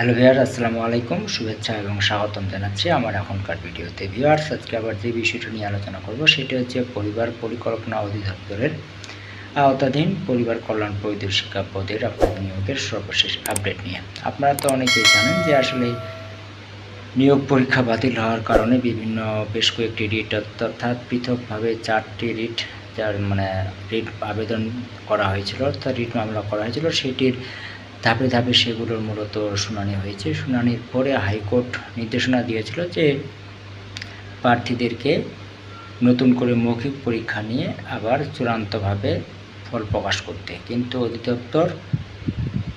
Hello viewer আসসালামু আলাইকুম। শুভেচ্ছা এবং স্বাগতম জানাচ্ছি আমার এখনকার ভিডিওতে। ভিউয়ার্স, আজকে আবার যে বিষয়টা নিয়ে আলোচনা করব, সেটি হচ্ছে পরিবার পরিকল্পনা অধিদপ্তরের আওতাধীন পরিবার কল্যাণ পরিদর্শিকা পদের আপনাদের নিয়োগের সর্বশেষ আপডেট নিয়ে। আপনারা তো অনেকেই জানেন যে আসলে নিয়োগ পরীক্ষা বাতিল হওয়ার কারণে বিভিন্ন বেশ কয়েকটি রিট, অর্থাৎ পৃথকভাবে চারটি রিট যার মানে রিট আবেদন করা হয়েছিল, অর্থাৎ রিট মামলা করা হয়েছিল, সেটির ধাপে ধাপে সেগুলোর মূলত শুনানি হয়েছে। শুনানির পরে হাইকোর্ট নির্দেশনা দিয়েছিল যে প্রার্থীদেরকে নতুন করে মৌখিক পরীক্ষা নিয়ে আবার চূড়ান্তভাবে ফল প্রকাশ করতে। কিন্তু অধিদপ্তর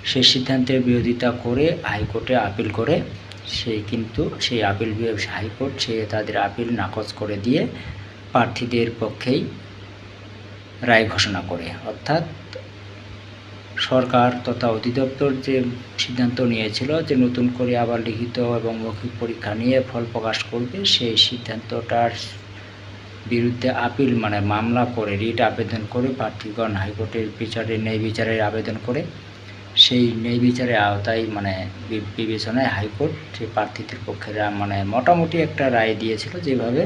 সেই সিদ্ধান্তের বিরোধিতা করে হাইকোর্টে আপিল করে। সেই কিন্তু সেই আপিল হাইকোর্ট সে তাদের আপিল নাকচ করে দিয়ে প্রার্থীদের পক্ষেই রায় ঘোষণা করে। অর্থাৎ সরকার তথা অধিদপ্তর যে সিদ্ধান্ত নিয়েছিল যে নতুন করে আবার লিখিত এবং মৌখিক পরীক্ষা নিয়ে ফল প্রকাশ করবে, সেই সিদ্ধান্তটার বিরুদ্ধে আপিল মানে মামলা করে, রিট আবেদন করে প্রার্থীগণ হাইকোর্টের বিচারে, ন্যায় বিচারের আবেদন করে, সেই ন্যায় বিচারের আওতায় মানে বিবেচনায় হাইকোর্ট সেই প্রার্থীদের পক্ষে মানে মোটামুটি একটা রায় দিয়েছিল যেভাবে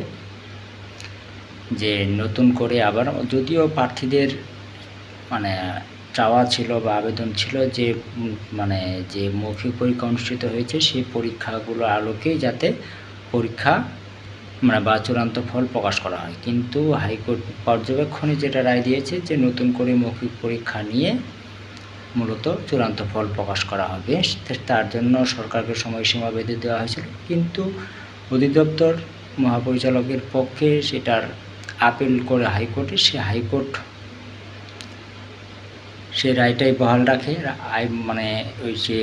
যে নতুন করে আবার যদিও প্রার্থীদের মানে চাওয়া ছিল বা আবেদন ছিল যে মানে যে মৌখিক পরীক্ষা অনুষ্ঠিত হয়েছে সেই পরীক্ষাগুলো আলোকেই যাতে পরীক্ষা মানে বা চূড়ান্ত ফল প্রকাশ করা হয়। কিন্তু হাইকোর্ট পর্যবেক্ষণে যেটা রায় দিয়েছে যে, নতুন করে মৌখিক পরীক্ষা নিয়ে মূলত চূড়ান্ত ফল প্রকাশ করা হবে। তার জন্য সরকারকে সময়সীমা বেঁধে দেওয়া হয়েছিল। কিন্তু অধিদপ্তর মহাপরিচালকের পক্ষে সেটার আপিল করে হাইকোর্টে, সে হাইকোর্ট সে রায়টাই বহাল রাখে মানে ওই যে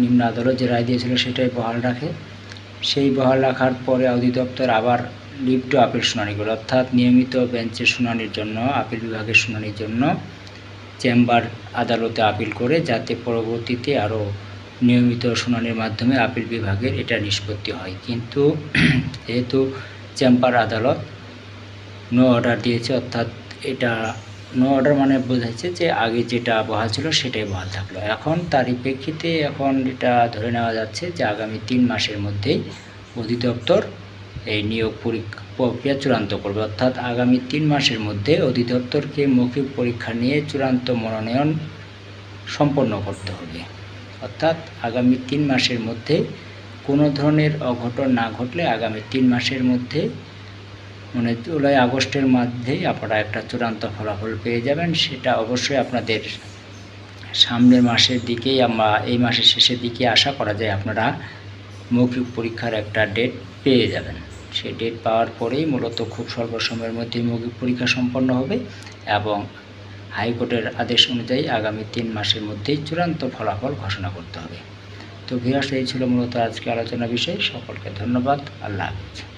নিম্ন আদালত যে রায় দিয়েছিল সেটাই বহাল রাখে। সেই বহাল রাখার পরে অধিদপ্তর আবার লিভ টু আপিল শুনানি করে অর্থাৎ নিয়মিত বেঞ্চের শুনানির জন্য, আপিল বিভাগের শুনানির জন্য চেম্বার আদালতে আপিল করে, যাতে পরবর্তীতে আরও নিয়মিত শুনানির মাধ্যমে আপিল বিভাগের এটা নিষ্পত্তি হয়। কিন্তু যেহেতু চেম্বার আদালত নো অর্ডার দিয়েছে, অর্থাৎ এটা নো অর্ডার মানে বোঝাচ্ছে যে আগে যেটা বহাল ছিল সেটাই বহাল থাকল। এখন তারই প্রেক্ষিতে এখন এটা ধরে নেওয়া যাচ্ছে যে আগামী তিন মাসের মধ্যেই অধিদপ্তর এই নিয়োগ প্রক্রিয়া চূড়ান্ত করবে। অর্থাৎ আগামী তিন মাসের মধ্যে অধিদপ্তরকে মৌখিক পরীক্ষা নিয়ে চূড়ান্ত মনোনয়ন সম্পন্ন করতে হবে। অর্থাৎ আগামী তিন মাসের মধ্যে কোনো ধরনের অঘটন না ঘটলে আগামী তিন মাসের মধ্যে মানে জুলাই, আগস্টের মধ্যেই আপনারা একটা চূড়ান্ত ফলাফল পেয়ে যাবেন। সেটা অবশ্যই আপনাদের সামনের মাসের দিকেই আমরা এই মাসের শেষের দিকে আশা করা যায় আপনারা মৌখিক পরীক্ষার একটা ডেট পেয়ে যাবেন। সেই ডেট পাওয়ার পরেই মূলত খুব স্বল্প সময়ের মধ্যে মৌখিক পরীক্ষা সম্পন্ন হবে এবং হাইকোর্টের আদেশ অনুযায়ী আগামী তিন মাসের মধ্যেই চূড়ান্ত ফলাফল ঘোষণা করতে হবে। তো ভিয়াস এই ছিল মূলত আজকে আলোচনা বিষয়। সকলকে ধন্যবাদ। আল্লাহ হাফিজ।